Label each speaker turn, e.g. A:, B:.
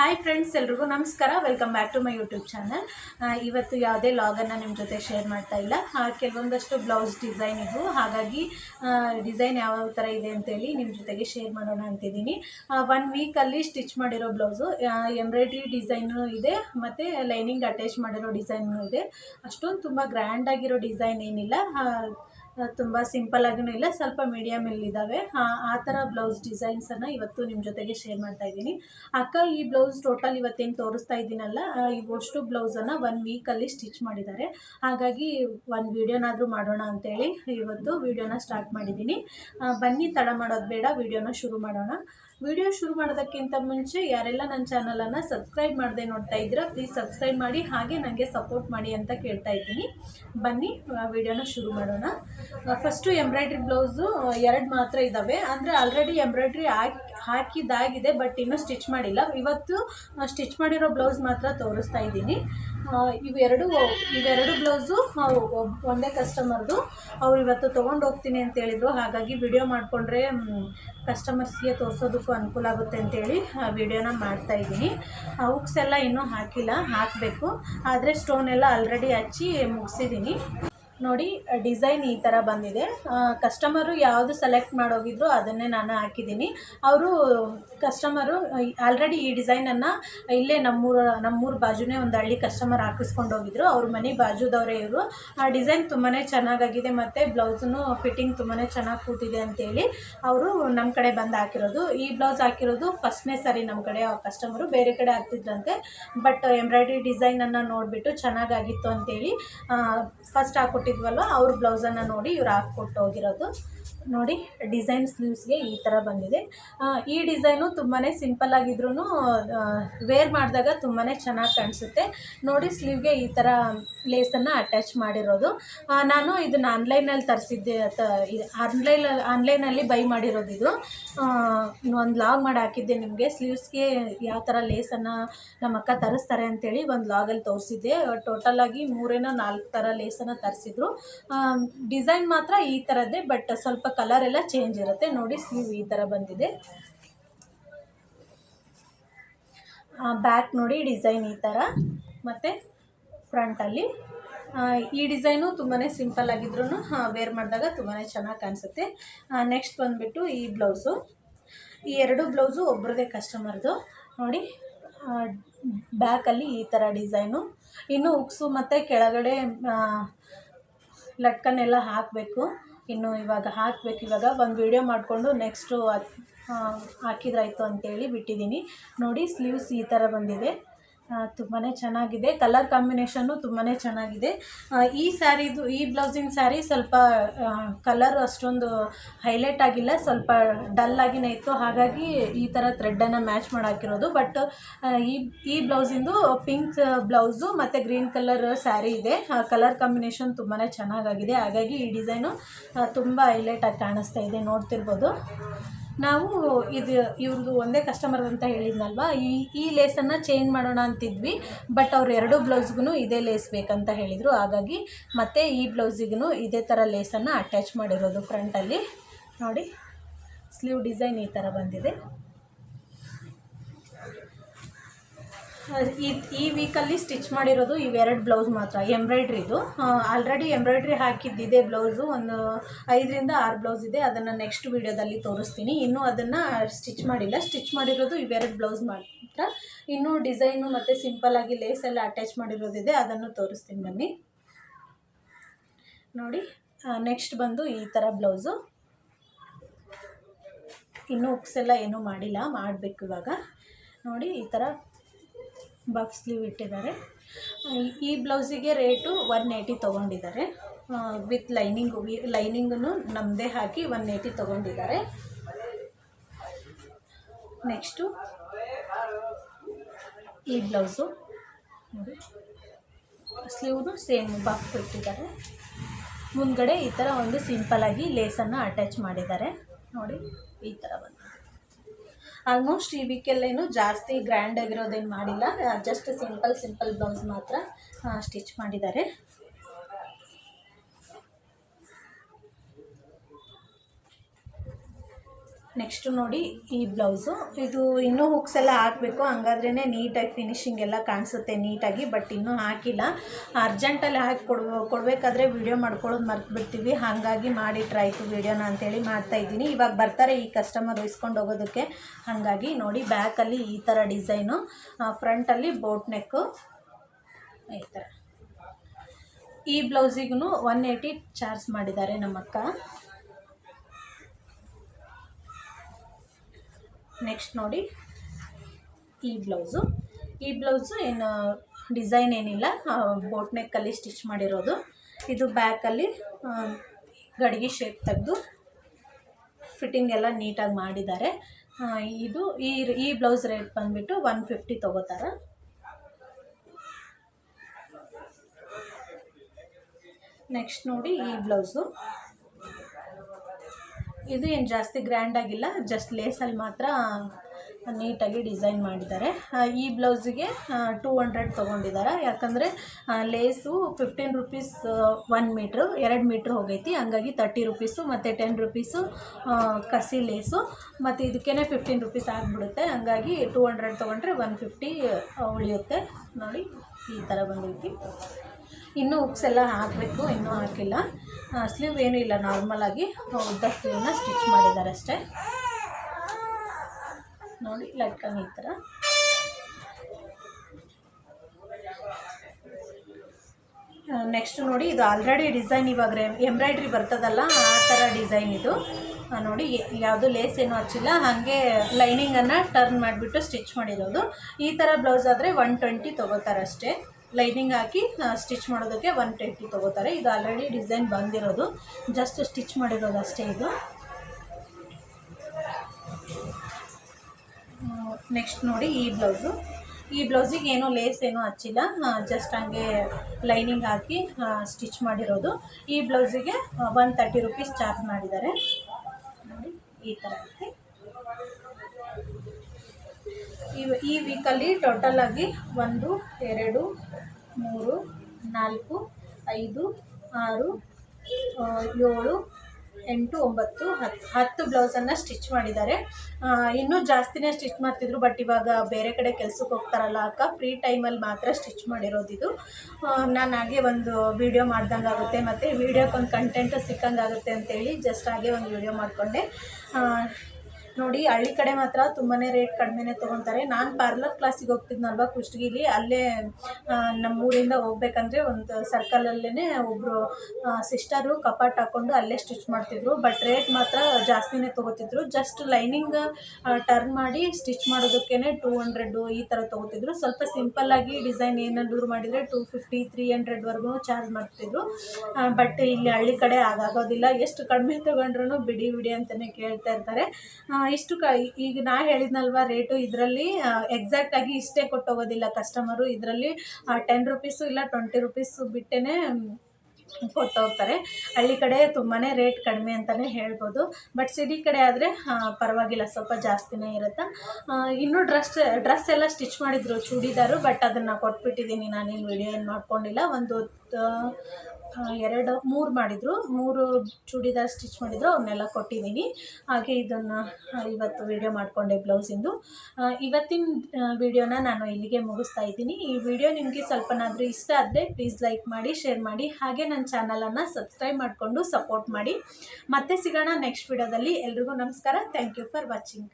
A: Hi friends ಎಲ್ರಿಗೂ ನಮಸ್ಕಾರ. Welcome back to my YouTube channel ಇವತ್ತು ಯಾವುದೇ ಲಾಗನ್ನು ನಿಮ್ಮ ಜೊತೆ ಶೇರ್ ಮಾಡ್ತಾ ಇಲ್ಲ. ಕೆಲವೊಂದಷ್ಟು ಬ್ಲೌಸ್ ಡಿಸೈನ್ ಇದು ಹಾಗಾಗಿ ಡಿಸೈನ್ ಯಾವ ಥರ ಇದೆ ಅಂತೇಳಿ ನಿಮ್ಮ ಜೊತೆಗೆ ಶೇರ್ ಮಾಡೋಣ ಅಂತಿದ್ದೀನಿ. ಒನ್ ವೀಕಲ್ಲಿ ಸ್ಟಿಚ್ ಮಾಡಿರೋ ಬ್ಲೌಸು ಎಂಬ್ರಾಯ್ಡ್ರಿ ಡಿಸೈನು ಇದೆ, ಮತ್ತು ಲೈನಿಂಗ್ ಅಟ್ಯಾಚ್ ಮಾಡಿರೋ ಡಿಸೈನು ಇದೆ. ಅಷ್ಟೊಂದು ತುಂಬ ಗ್ರ್ಯಾಂಡಾಗಿರೋ ಡಿಸೈನ್ ಏನಿಲ್ಲ. ತುಂಬ ಸಿಂಪಲ್ ಇಲ್ಲ, ಸ್ವಲ್ಪ ಮೀಡಿಯಮ್ ಇದ್ದಾವೆ ಆ ಥರ ಬ್ಲೌಸ್ ಡಿಸೈನ್ಸನ್ನು ಇವತ್ತು ನಿಮ್ಮ ಜೊತೆಗೆ ಶೇರ್ ಮಾಡ್ತಾ ಇದ್ದೀನಿ. ಅಕ್ಕ, ಈ ಬ್ಲೌಸ್ ಟೋಟಲ್ ಇವತ್ತೇನು ತೋರಿಸ್ತಾ ಇದ್ದೀನಲ್ಲ ಇವಷ್ಟು ಬ್ಲೌಸನ್ನು ಒನ್ ವೀಕಲ್ಲಿ ಸ್ಟಿಚ್ ಮಾಡಿದ್ದಾರೆ. ಹಾಗಾಗಿ ಒಂದು ವೀಡಿಯೋನಾದರೂ ಮಾಡೋಣ ಅಂತೇಳಿ ಇವತ್ತು ವೀಡಿಯೋನ ಸ್ಟಾರ್ಟ್ ಮಾಡಿದ್ದೀನಿ. ಬನ್ನಿ, ತಡ ಮಾಡೋದು ಬೇಡ ವೀಡಿಯೋನ ಶುರು ಮಾಡೋಣ. ವಿಡಿಯೋ ಶುರು ಮಾಡೋದಕ್ಕಿಂತ ಮುಂಚೆ ಯಾರೆಲ್ಲ ನನ್ನ ಚಾನಲನ್ನು ಸಬ್ಸ್ಕ್ರೈಬ್ ಮಾಡದೆ ನೋಡ್ತಾ ಇದ್ದೀರಾ ಪ್ಲೀಸ್ ಸಬ್ಸ್ಕ್ರೈಬ್ ಮಾಡಿ, ಹಾಗೆ ನನಗೆ ಸಪೋರ್ಟ್ ಮಾಡಿ ಅಂತ ಕೇಳ್ತಾ ಇದ್ದೀನಿ. ಬನ್ನಿ ವಿಡಿಯೋನ ಶುರು ಮಾಡೋಣ. ಫಸ್ಟು ಎಂಬ್ರಾಯ್ಡ್ರಿ ಬ್ಲೌಸು ಎರಡು ಮಾತ್ರ ಇದ್ದಾವೆ ಅಂದರೆ ಆಲ್ರೆಡಿ ಎಂಬ್ರಾಯ್ಡ್ರಿ ಹಾಕಿ, ಹಾಕಿದ್ದಾಗಿದೆ ಬಟ್ ಇನ್ನೂ ಸ್ಟಿಚ್ ಮಾಡಿಲ್ಲ. ಇವತ್ತು ಸ್ಟಿಚ್ ಮಾಡಿರೋ ಬ್ಲೌಸ್ ಮಾತ್ರ ತೋರಿಸ್ತಾ ಇದ್ದೀನಿ. ಇವೆರಡು ಇವೆರಡು ಬ್ಲೌಸು ಒಂದೇ ಕಸ್ಟಮರ್ದು ಅವ್ರು ಇವತ್ತು ತೊಗೊಂಡು ಹೋಗ್ತೀನಿ ಅಂತ ಹೇಳಿದರು. ಹಾಗಾಗಿ ವಿಡಿಯೋ ಮಾಡಿಕೊಂಡ್ರೆ ಕಸ್ಟಮರ್ಸ್ಗೆ ತೋರಿಸೋದಕ್ಕೂ ಅನುಕೂಲ ಆಗುತ್ತೆ ಅಂತೇಳಿ ವಿಡಿಯೋನ ಮಾಡ್ತಾ ಇದ್ದೀನಿ. ಹುಕ್ಸ್ ಎಲ್ಲ ಇನ್ನೂ ಹಾಕಿಲ್ಲ, ಹಾಕಬೇಕು. ಆದರೆ ಸ್ಟೋನ್ ಎಲ್ಲ ಆಲ್ರೆಡಿ ಹಚ್ಚಿ ಮುಗಿಸಿದ್ದೀನಿ. ನೋಡಿ ಡಿಸೈನ್ ಈ ಥರ ಬಂದಿದೆ. ಕಸ್ಟಮರು ಯಾವುದು ಸೆಲೆಕ್ಟ್ ಮಾಡೋಗಿದ್ರು ಅದನ್ನೇ ನಾನು ಹಾಕಿದ್ದೀನಿ. ಅವರು, ಕಸ್ಟಮರು ಆಲ್ರೆಡಿ ಈ ಡಿಸೈನನ್ನು ಇಲ್ಲೇ ನಮ್ಮೂರ ನಮ್ಮೂರ ಬಾಜುನೇ ಒಂದು ಹಳ್ಳಿ ಕಸ್ಟಮರ್ ಹಾಕಿಸ್ಕೊಂಡು ಹೋಗಿದ್ರು. ಅವ್ರ ಮನೆ ಬಾಜುದವರೇ ಇವರು. ಆ ಡಿಸೈನ್ ತುಂಬಾ ಚೆನ್ನಾಗಾಗಿದೆ ಮತ್ತು ಬ್ಲೌಸನ್ನು ಫಿಟ್ಟಿಂಗ್ ತುಂಬಾ ಚೆನ್ನಾಗಿ ಕೂತಿದೆ ಅಂತೇಳಿ ಅವರು ನಮ್ಮ ಕಡೆ ಬಂದು ಹಾಕಿರೋದು. ಈ ಬ್ಲೌಸ್ ಹಾಕಿರೋದು ಫಸ್ಟ್ನೇ ಸರಿ ನಮ್ಮ ಕಡೆ ಕಸ್ಟಮರು. ಬೇರೆ ಕಡೆ ಹಾಕ್ತಿದ್ರಂತೆ. ಬಟ್, ಎಂಬ್ರಾಯ್ಡ್ರಿ ಡಿಸೈನನ್ನು ನೋಡಿಬಿಟ್ಟು ಚೆನ್ನಾಗಾಗಿತ್ತು ಅಂತೇಳಿ ಫಸ್ಟ್ ಹಾಕ್ಕೊಟ್ಟಿದ್ವಲ್ವ ಅವ್ರ ಬ್ಲೌಸನ್ನು ನೋಡಿ ಇವ್ರು ಹಾಕ್ಕೊಟ್ಟು ಹೋಗಿರೋದು. ನೋಡಿ ಡಿಸೈನ್ ಸ್ಲೀವ್ಸ್ಗೆ ಈ ಥರ ಬಂದಿದೆ. ಈ ಡಿಸೈನು ತುಂಬಾ ಸಿಂಪಲ್ ಆಗಿದ್ರೂ ವೇರ್ ಮಾಡಿದಾಗ ತುಂಬಾ ಚೆನ್ನಾಗಿ ಕಾಣಿಸುತ್ತೆ. ನೋಡಿ ಸ್ಲೀವ್ಗೆ ಈ ಥರ ಲೇಸನ್ನು ಅಟ್ಯಾಚ್ ಮಾಡಿರೋದು. ನಾನು ಇದನ್ನು ಆನ್ಲೈನಲ್ಲಿ ತರಿಸಿದ್ದೆ ಆನ್ಲೈನ್ ಆನ್ಲೈನಲ್ಲಿ ಬೈ ಮಾಡಿರೋದು ಇದು. ಒಂದು ಲಾಗ್ ಮಾಡಿ ಹಾಕಿದ್ದೆ ನಿಮಗೆ. ಸ್ಲೀವ್ಸ್ಗೆ ಯಾವ ಥರ ಲೇಸನ್ನು ನಮ್ಮ ಅಕ್ಕ ತರಿಸ್ತಾರೆ ಅಂತೇಳಿ ಒಂದು ಲಾಗಲ್ಲಿ ತೋರಿಸಿದ್ದೆ. ಟೋಟಲಾಗಿ ಮೂರೇನೋ ನಾಲ್ಕು ಥರ ಲೇಸನ್ನು ತರಿಸಿದ್ರು. ಡಿಸೈನ್ ಮಾತ್ರ ಈ ಥರದ್ದೇ ಬಟ್ ಸ್ವಲ್ಪ ಕಲರ್ ಎಲ್ಲ ಚೇಂಜ್ ಇರುತ್ತೆ. ನೋಡಿ ಸ್ಲೀವ್ ಈ ಥರ ಬಂದಿದೆ. ಬ್ಯಾಕ್ ನೋಡಿ ಡಿಸೈನ್ ಈ ಥರ ಮತ್ತು ಫ್ರಂಟಲ್ಲಿ ಈ ಡಿಸೈನು ತುಂಬಾ ಸಿಂಪಲ್ ಆಗಿದ್ರೂ ವೇರ್ ಮಾಡಿದಾಗ ತುಂಬಾ ಚೆನ್ನಾಗಿ ಕಾಣಿಸುತ್ತೆ. ನೆಕ್ಸ್ಟ್ ಬಂದುಬಿಟ್ಟು ಈ ಬ್ಲೌಸು ಈ ಎರಡು ಬ್ಲೌಸು ಒಬ್ರದೇ ಕಸ್ಟಮರ್ದು ನೋಡಿ ಬ್ಯಾಕಲ್ಲಿ ಈ ಥರ ಡಿಸೈನು ಇನ್ನು ಉಕ್ಸು ಮತ್ತು ಕೆಳಗಡೆ ಲಟ್ಕನ್ನೆಲ್ಲ ಹಾಕಬೇಕು. ಇನ್ನು ಇವಾಗ ಹಾಕ್ಬೇಕು. ಇವಾಗ ಒಂದು ವಿಡಿಯೋ ಮಾಡಿಕೊಂಡು ನೆಕ್ಸ್ಟು ಹಾಕಿದ್ರಾಯ್ತು ಅಂತೇಳಿ ಬಿಟ್ಟಿದ್ದೀನಿ. ನೋಡಿ ಸ್ಲೀವ್ಸ್ ಈ ಥರ ಬಂದಿದೆ. ತುಂಬಾ ಚೆನ್ನಾಗಿದೆ. ಕಲರ್ ಕಾಂಬಿನೇಷನ್ನು ತುಂಬಾ ಚೆನ್ನಾಗಿದೆ. ಈ ಸ್ಯಾರಿದು, ಈ ಬ್ಲೌಸಿನ ಸ್ಯಾರಿ ಸ್ವಲ್ಪ ಕಲರ್ ಅಷ್ಟೊಂದು ಹೈಲೈಟ್ ಆಗಿಲ್ಲ. ಸ್ವಲ್ಪ ಡಲ್ ಆಗಿನೇ ಇತ್ತು. ಹಾಗಾಗಿ ಈ ಥರ ಥ್ರೆಡ್ಡನ್ನು ಮ್ಯಾಚ್ ಮಾಡಾಕಿರೋದು. ಬಟ್ ಈ ಈ ಬ್ಲೌಸಿಂದು ಪಿಂಕ್ ಬ್ಲೌಸು ಮತ್ತು ಗ್ರೀನ್ ಕಲರ್ ಸ್ಯಾರಿ ಇದೆ. ಕಲರ್ ಕಾಂಬಿನೇಷನ್ ತುಂಬಾ ಚೆನ್ನಾಗಾಗಿದೆ. ಹಾಗಾಗಿ ಈ ಡಿಸೈನು ತುಂಬ ಹೈಲೈಟಾಗಿ ಕಾಣಿಸ್ತಾ ಇದೆ. ನೋಡ್ತಿರ್ಬೋದು. ನಾವು ಇದು ಇವ್ರದ್ದು ಒಂದೇ ಕಸ್ಟಮರ್ ಅಂತ ಹೇಳಿದ್ನಲ್ವ? ಈ ಈ ಲೇಸನ್ನು ಚೇಂಜ್ ಮಾಡೋಣ ಅಂತಿದ್ವಿ ಬಟ್ ಅವ್ರು ಎರಡು ಬ್ಲೌಸ್ಗೂ ಇದೇ ಲೇಸ್ ಬೇಕಂತ ಹೇಳಿದರು. ಹಾಗಾಗಿ ಮತ್ತು ಈ ಬ್ಲೌಸಿಗೂ ಇದೇ ಥರ ಲೇಸನ್ನು ಅಟ್ಯಾಚ್ ಮಾಡಿರೋದು ಫ್ರಂಟಲ್ಲಿ ನೋಡಿ ಸ್ಲೀವ್ ಡಿಸೈನ್ ಈ ಥರ ಬಂದಿದೆ. ಈ ಈ ವೀಕಲ್ಲಿ ಸ್ಟಿಚ್ ಮಾಡಿರೋದು ಇವೆರಡು ಬ್ಲೌಸ್ ಮಾತ್ರ ಎಂಬ್ರಾಯ್ಡ್ರಿದು ಆಲ್ರೆಡಿ ಎಂಬ್ರಾಯ್ಡ್ರಿ ಹಾಕಿದ್ದಿದೆ ಬ್ಲೌಸು ಒಂದು ಐದರಿಂದ ಆರು ಬ್ಲೌಸ್ ಇದೆ, ಅದನ್ನು ನೆಕ್ಸ್ಟ್ ವೀಡಿಯೋದಲ್ಲಿ ತೋರಿಸ್ತೀನಿ. ಇನ್ನೂ ಅದನ್ನು ಸ್ಟಿಚ್ ಮಾಡಿಲ್ಲ ಸ್ಟಿಚ್ ಮಾಡಿರೋದು ಇವೆರಡು ಬ್ಲೌಸ್ ಮಾತ್ರ. ಇನ್ನೂ ಡಿಸೈನು ಮತ್ತು ಸಿಂಪಲ್ಲಾಗಿ ಲೇಸ್ ಎಲ್ಲ ಅಟ್ಯಾಚ್ ಮಾಡಿರೋದಿದೆ, ಅದನ್ನು ತೋರಿಸ್ತೀನಿ ಬನ್ನಿ. ನೋಡಿ ನೆಕ್ಸ್ಟ್ ಬಂದು ಈ ಥರ ಬ್ಲೌಸು ಇನ್ನೂ ಉಕ್ಸೆಲ್ಲ ಏನೂ ಮಾಡಿಲ್ಲ, ಮಾಡಬೇಕು ಇವಾಗ. ನೋಡಿ, ಈ ಥರ ಬಫ್ ಸ್ಲೀವ್ ಇಟ್ಟಿದ್ದಾರೆ. ಈ- ಬ್ಲೌಸಿಗೆ ರೇಟು ಒನ್ ಏಯ್ಟಿ ತೊಗೊಂಡಿದ್ದಾರೆ. ವಿತ್ ಲೈನಿಂಗು ಲೈನಿಂಗನ್ನು ನಮ್ಮದೇ ಹಾಕಿ ಒನ್ ಏಯ್ಟಿ ತೊಗೊಂಡಿದ್ದಾರೆ. ನೆಕ್ಸ್ಟು ಈ ಬ್ಲೌಸು. ನೋಡಿ. ಸ್ಲೀವ್ನು ಸೇಮ್ ಬಫ್ ಇಟ್ಟಿದ್ದಾರೆ. ಮುಂದ್ಗಡೆ ಈ ಥರ ಒಂದು ಸಿಂಪಲಾಗಿ ಲೇಸನ್ನು ಅಟ್ಯಾಚ್ ಮಾಡಿದ್ದಾರೆ. ನೋಡಿ, ಈ ಥರ ಬಂದಿದೆ ಆಲ್ಮೋಸ್ಟ್ ಈ ವೀಕೆಲ್ಲೇನು ಜಾಸ್ತಿ ಗ್ರ್ಯಾಂಡ್ ಆಗಿರೋದೇನು ಮಾಡಿಲ್ಲ ಜಸ್ಟ್ ಸಿಂಪಲ್ ಸಿಂಪಲ್ ಬ್ಲೌಸ್ ಮಾತ್ರ ಸ್ಟಿಚ್ ಮಾಡಿದ್ದಾರೆ. ನೆಕ್ಸ್ಟು ನೋಡಿ ಈ ಬ್ಲೌಸು. ಇದು ಇನ್ನೂ ಹುಕ್ಸ್ ಎಲ್ಲ ಹಾಕಬೇಕು. ಹಂಗಾದ್ರೇ ನೀಟಾಗಿ ಫಿನಿಶಿಂಗ್ ಎಲ್ಲ ಕಾಣಿಸುತ್ತೆ ನೀಟಾಗಿ ಬಟ್ ಇನ್ನೂ ಹಾಕಿಲ್ಲ. ಅರ್ಜೆಂಟಲ್ಲಿ ಹಾಕಿ ಕೊಡ್ಬೋ ಕೊಡಬೇಕಾದ್ರೆ ವಿಡಿಯೋ ಮಾಡ್ಕೊಳ್ಳೋದು ಮರ್ತು ಬಿಡ್ತೀವಿ ಹಾಗಾಗಿ ಮಾಡಿಟ್ರಾಯ್ತು ವೀಡಿಯೋನ ಅಂತೇಳಿ ಮಾಡ್ತಾಯಿದ್ದೀನಿ ಇವಾಗ ಬರ್ತಾರೆ ಈ ಕಸ್ಟಮರ್ ಇಸ್ಕೊಂಡು ಹೋಗೋದಕ್ಕೆ. ಹಾಗಾಗಿ ನೋಡಿ ಬ್ಯಾಕಲ್ಲಿ ಈ ಥರ ಡಿಸೈನು ಫ್ರಂಟಲ್ಲಿ ಬೋಟ್ ನೆಕ್ಕು ಈ ಥರ ಈ ಬ್ಲೌಸಿಗೂ ಒನ್ ಏಯ್ಟಿ ಚಾರ್ಜ್ ಮಾಡಿದ್ದಾರೆ ನಮ್ಮ ಅಕ್ಕ ನೆಕ್ಸ್ಟ್ ನೋಡಿ ಈ ಬ್ಲೌಸು. ಈ ಬ್ಲೌಸು ಏನು, ಡಿಸೈನ್ ಏನಿಲ್ಲ ಬೋಟ್ ನೆಕ್ಕಲ್ಲಿ ಸ್ಟಿಚ್ ಮಾಡಿರೋದು. ಇದು ಬ್ಯಾಕಲ್ಲಿ ಗಡಿಗೆ ಶೇಪ್ ತೆಗೆದು ಫಿಟ್ಟಿಂಗ್ ಎಲ್ಲ ನೀಟಾಗಿ ಮಾಡಿದ್ದಾರೆ. ಇದು ಈ ಈ ಬ್ಲೌಸ್ ರೇಟ್ ಬಂದುಬಿಟ್ಟು ಒನ್ ಫಿಫ್ಟಿ ತೊಗೋತಾರೆ. ನೆಕ್ಸ್ಟ್ ನೋಡಿ ಈ ಬ್ಲೌಸು. ಇದು ಏನು ಜಾಸ್ತಿ ಗ್ರ್ಯಾಂಡ್ ಆಗಿಲ್ಲ ಜಸ್ಟ್ ಲೇಸಲ್ಲಿ ಮಾತ್ರ ನೀಟಾಗಿ ಡಿಸೈನ್ ಮಾಡಿದ್ದಾರೆ. ಈ ಬ್ಲೌಸಿಗೆ ಟೂ ಹಂಡ್ರೆಡ್ ತೊಗೊಂಡಿದ್ದಾರೆ. ಯಾಕಂದರೆ lace fifteen rupees one metre ಎರಡು ಮೀಟ್ರ್ ಹೋಗೈತಿ. ಹಂಗಾಗಿ ತರ್ಟಿ ರುಪೀಸು ಮತ್ತು ಟೆನ್ ರುಪೀಸು ಕಸಿ ಲೇಸು ಮತ್ತು ಇದಕ್ಕೇ ಫಿಫ್ಟೀನ್ ರುಪೀಸ್ ಆಗಿಬಿಡುತ್ತೆ. ಹಂಗಾಗಿ ಟೂ ಹಂಡ್ರೆಡ್ ತೊಗೊಂಡ್ರೆ ಒನ್ ಫಿಫ್ಟಿ ಉಳಿಯುತ್ತೆ. ನೋಡಿ, ಈ ಥರ ಬಂದೈತಿ. ಇನ್ನೂ ಉಕ್ಸ್ ಎಲ್ಲ ಹಾಕಬೇಕು, ಇನ್ನೂ ಹಾಕಿಲ್ಲ. ಸ್ಲೀವ್ ಏನೂ ಇಲ್ಲ ನಾರ್ಮಲಾಗಿ ಉದ್ದ ಸ್ಲೀವ್ನ ಸ್ಟಿಚ್ ಮಾಡಿದ್ದಾರೆ ಅಷ್ಟೇ. ನೋಡಿ, ಲಟ್ಕನ್ ಈ ಥರ. ನೆಕ್ಸ್ಟ್ ನೋಡಿ, ಇದು ಆಲ್ರೆಡಿ ಡಿಸೈನ್ ಇವಾಗ ಎಂಬ್ರಾಯ್ಡ್ರಿ ಬರ್ತದಲ್ಲ, ಆ ಥರ ಡಿಸೈನ್ ಇದು. ನೋಡಿ, ಯಾವುದು ಲೇಸ್ ಏನೂ ಹಚ್ಚಿಲ್ಲ, ಹಾಗೆ ಲೈನಿಂಗನ್ನು ಟರ್ನ್ ಮಾಡಿಬಿಟ್ಟು ಸ್ಟಿಚ್ ಮಾಡಿರೋದು. ಈ ಥರ ಬ್ಲೌಸ್ ಆದರೆ ಒನ್ ಟ್ವೆಂಟಿ ತೊಗೋತಾರೆ ಅಷ್ಟೇ ಲೈನಿಂಗ್ ಹಾಕಿ ಸ್ಟಿಚ್ ಮಾಡೋದಕ್ಕೆ ಒನ್ ಟ್ವೆಂಟಿ ತೊಗೋತಾರೆ. ಇದು ಆಲ್ರೆಡಿ ಡಿಸೈನ್ ಬಂದಿರೋದು. ಜಸ್ಟ್ ಸ್ಟಿಚ್ ಮಾಡಿರೋದು ಅಷ್ಟೇ ಇದು. ನೆಕ್ಸ್ಟ್ ನೋಡಿ ಈ ಬ್ಲೌಸು ಈ ಬ್ಲೌಸಿಗೆ ಏನೂ ಲೇಸ್ ಏನೂ ಹಚ್ಚಿಲ್ಲ. ಜಸ್ಟ್ ಹಂಗೆ ಲೈನಿಂಗ್ ಹಾಕಿ ಸ್ಟಿಚ್ ಮಾಡಿರೋದು. ಈ ಬ್ಲೌಸಿಗೆ ಒನ್ ತರ್ಟಿ ರುಪೀಸ್ ಚಾರ್ಜ್ ಮಾಡಿದ್ದಾರೆ. ನೋಡಿ, ಈ ಥರ ಐತೆ. ಈ ಈ ವೀಕಲ್ಲಿ ಟೋಟಲ್ ಆಗಿ ಒಂದು, ಎರಡು, ಮೂರು, ನಾಲ್ಕು, ಐದು, ಆರು ಏಳು, ಎಂಟು, ಒಂಬತ್ತು ಹತ್ತು ಹತ್ತು ಬ್ಲೌಸನ್ನು ಸ್ಟಿಚ್ ಮಾಡಿದ್ದಾರೆ. ಇನ್ನೂ ಜಾಸ್ತಿನೇ ಸ್ಟಿಚ್ ಮಾಡ್ತಿದ್ರು ಬಟ್ ಇವಾಗ ಬೇರೆ ಕಡೆ ಕೆಲ್ಸಕ್ಕೆ ಹೋಗ್ತಾರಲ್ಲ ಅಕ್ಕ ಫ್ರೀ ಟೈಮಲ್ಲಿ ಮಾತ್ರ ಸ್ಟಿಚ್ ಮಾಡಿರೋದು ಇದು. ನಾನು ಹಾಗೆ ಒಂದು ವಿಡಿಯೋ ಮಾಡ್ದಂಗೆ ಆಗುತ್ತೆ, ಮತ್ತು ವೀಡಿಯೋಕ್ಕೊಂದು ಕಂಟೆಂಟು ಸಿಕ್ಕಂಗಾಗುತ್ತೆ ಅಂತೇಳಿ ಜಸ್ಟ್ ಹಾಗೆ ಒಂದು ವಿಡಿಯೋ ಮಾಡಿಕೊಂಡೆ. ನೋಡಿ, ಹಳ್ಳಿ ಕಡೆ ಮಾತ್ರ ತುಂಬಾ ರೇಟ್ ಕಡಿಮೆನೇ ತೊಗೊತಾರೆ. ನಾನು ಪಾರ್ಲರ್ ಕ್ಲಾಸಿಗೆ ಹೋಗ್ತಿದ್ನಲ್ವ ಕುಷ್ಟಗಿಲಿ, ಅಲ್ಲೇ ನಮ್ಮ ನಮ್ಮೂರಿಂದ ಹೋಗ್ಬೇಕಂದ್ರೆ ಒಂದು ಸರ್ಕಲಲ್ಲೇ ಒಬ್ಬರು ಸಿಸ್ಟರು ಕಪಾಟ್ ಹಾಕ್ಕೊಂಡು ಅಲ್ಲೇ ಸ್ಟಿಚ್ ಮಾಡ್ತಿದ್ರು. ಬಟ್ ರೇಟ್ ಮಾತ್ರ ಜಾಸ್ತಿನೇ ತೊಗೋತಿದ್ರು. ಜಸ್ಟ್ ಲೈನಿಂಗ್ ಟರ್ನ್ ಮಾಡಿ ಸ್ಟಿಚ್ ಮಾಡೋದಕ್ಕೇ ಟೂ ಹಂಡ್ರೆಡು ಈ ಥರ ತೊಗೋತಿದ್ರು. ಸ್ವಲ್ಪ ಸಿಂಪಲ್ಲಾಗಿ ಡಿಸೈನ್ ಏನಾದರೂ ಮಾಡಿದರೆ ಟೂ ಫಿಫ್ಟಿ ತ್ರೀ ಹಂಡ್ರೆಡ್ವರೆಗೂ ಚಾರ್ಜ್ ಮಾಡ್ತಿದ್ರು. ಬಟ್ ಇಲ್ಲಿ ಹಳ್ಳಿ ಕಡೆ ಆಗೋದಿಲ್ಲ ಎಷ್ಟು ಕಡಿಮೆ ತೊಗೊಂಡ್ರು ಬಿಡಿ ಬಿಡಿ ಅಂತಲೇ ಕೇಳ್ತಾ ಇರ್ತಾರೆ. ಇಷ್ಟು ಕ ಈಗ ನಾ ಹೇಳಿದ್ನಲ್ವ ರೇಟು, ಇದರಲ್ಲಿ ಎಕ್ಸಾಕ್ಟಾಗಿ ಇಷ್ಟೇ ಕೊಟ್ಟೋಗೋದಿಲ್ಲ ಕಸ್ಟಮರು ಇದರಲ್ಲಿ ಟೆನ್ ರುಪೀಸು ಇಲ್ಲ ಟ್ವೆಂಟಿ ರುಪೀಸು ಬಿಟ್ಟೇ ಕೊಟ್ಟೋಗ್ತಾರೆ. ಹಳ್ಳಿ ಕಡೆ ತುಂಬಾ ರೇಟ್ ಕಡಿಮೆ ಅಂತಲೇ ಹೇಳ್ಬೋದು. ಬಟ್ ಸಿಟಿ ಕಡೆ ಆದರೆ ಪರವಾಗಿಲ್ಲ, ಸ್ವಲ್ಪ ಜಾಸ್ತಿನೇ ಇರುತ್ತೆ. ಇನ್ನೂ ಡ್ರೆಸ್ ಡ್ರೆಸ್ ಎಲ್ಲ ಸ್ಟಿಚ್ ಮಾಡಿದ್ರು ಚೂಡಿದಾರು ಬಟ್ ಅದನ್ನು ಕೊಟ್ಬಿಟ್ಟಿದ್ದೀನಿ ನಾನೇನು ವಿಡಿಯೋ ಏನು ಮಾಡ್ಕೊಂಡಿಲ್ಲ ಒಂದು ಎರಡು, ಮೂರು ಮಾಡಿದರು. ಮೂರು ಚೂಡಿದಾರ್ ಸ್ಟಿಚ್ ಮಾಡಿದ್ರು, ಅವನ್ನೆಲ್ಲ ಕೊಟ್ಟಿದ್ದೀನಿ. ಹಾಗೆ ಇದನ್ನು ಇವತ್ತು ವಿಡಿಯೋ ಮಾಡಿಕೊಂಡೆ ಬ್ಲೌಸಿಂದು ಇವತ್ತಿನ ವಿಡಿಯೋನ ನಾನು ಇಲ್ಲಿಗೆ ಮುಗಿಸ್ತಾ ಇದ್ದೀನಿ. ಈ ವಿಡಿಯೋ ನಿಮಗೆ ಸ್ವಲ್ಪನಾದರೂ ಇಷ್ಟ ಆದರೆ ಪ್ಲೀಸ್ ಲೈಕ್ ಮಾಡಿ ಶೇರ್ ಮಾಡಿ. ಹಾಗೆ ನನ್ನ ಚಾನಲನ್ನು ಸಬ್ಸ್ಕ್ರೈಬ್ ಮಾಡಿಕೊಂಡು ಸಪೋರ್ಟ್ ಮಾಡಿ. ಮತ್ತೆ ಸಿಗೋಣ ನೆಕ್ಸ್ಟ್ ವಿಡಿಯೋದಲ್ಲಿ ಎಲ್ರಿಗೂ ನಮಸ್ಕಾರ. Thank you for watching